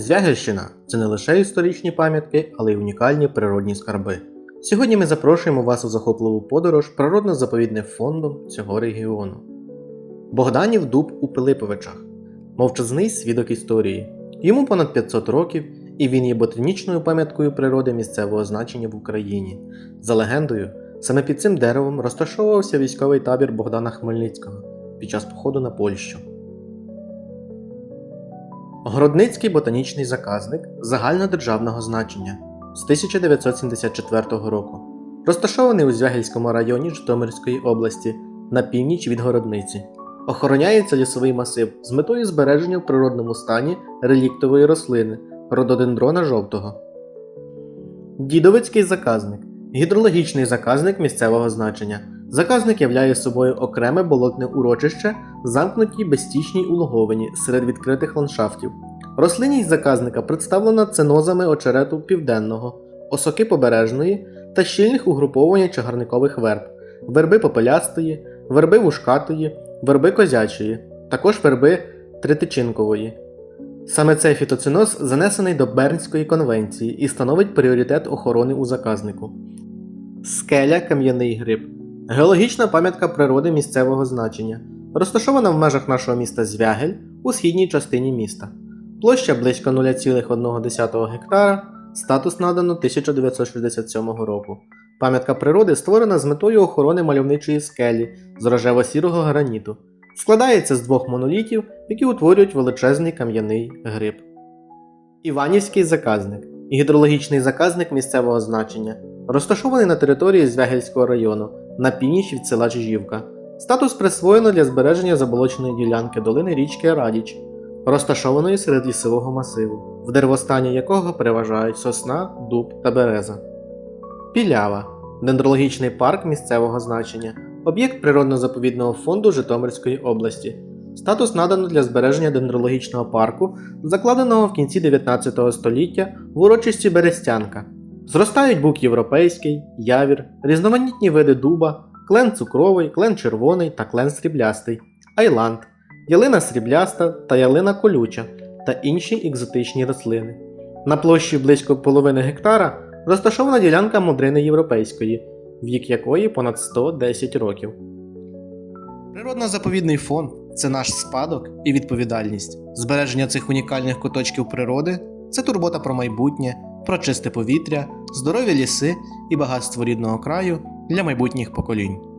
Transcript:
Звягельщина це не лише історичні пам'ятки, але й унікальні природні скарби. Сьогодні ми запрошуємо вас у захопливу подорож природно-заповідним фондом цього регіону. Богданів дуб у Пилиповичах мовчазний свідок історії. Йому понад 500 років, і він є ботанічною пам'яткою природи місцевого значення в Україні. За легендою, саме під цим деревом розташовувався військовий табір Богдана Хмельницького під час походу на Польщу. Городницький ботанічний заказник загальнодержавного значення з 1974 року, розташований у Звягельському районі Житомирської області на північ від Городниці. Охороняється лісовий масив з метою збереження в природному стані реліктової рослини рододендрона жовтого. Дідовицький заказник гідрологічний заказник місцевого значення. Заказник являє собою окреме болотне урочище, замкнуті безстічній улоговині серед відкритих ландшафтів. Рослинність заказника представлена ценозами очерету південного, осоки побережної та щільних угруповань чагарникових верб, верби попелястої, верби вушкатої, верби козячої, також верби тритичинкової. Саме цей фітоциноз занесений до Бернської конвенції і становить пріоритет охорони у заказнику. Скеля кам'яний гриб геологічна пам'ятка природи місцевого значення, розташована в межах нашого міста Звягель у східній частині міста. Площа близько 0,1 гектара, статус надано 1967 року. Пам'ятка природи створена з метою охорони мальовничої скелі з рожево-сірого граніту. Складається з двох монолітів, які утворюють величезний кам'яний гриб. Іванівський заказник гідрологічний заказник місцевого значення, розташований на території Звягельського району на північ від села Чижівка. Статус присвоєно для збереження заболоченої ділянки долини річки Радіч, розташованої серед лісового масиву, в деревостані якого переважають сосна, дуб та береза. Пілява дендрологічний парк місцевого значення, об'єкт природно-заповідного фонду Житомирської області. Статус надано для збереження дендрологічного парку, закладеного в кінці 19 століття в урочисті Берестянка. Зростають бук європейський, явір, різноманітні види дуба, клен цукровий, клен червоний та клен сріблястий, айланд, ялина срібляста та ялина колюча та інші екзотичні рослини. На площі близько половини гектара розташована ділянка мудрини європейської, вік якої понад 110 років. Природно-заповідний фонд це наш спадок і відповідальність. Збереження цих унікальних куточків природи це турбота про майбутнє, про чисте повітря, здорові ліси і багатство рідного краю для майбутніх поколінь.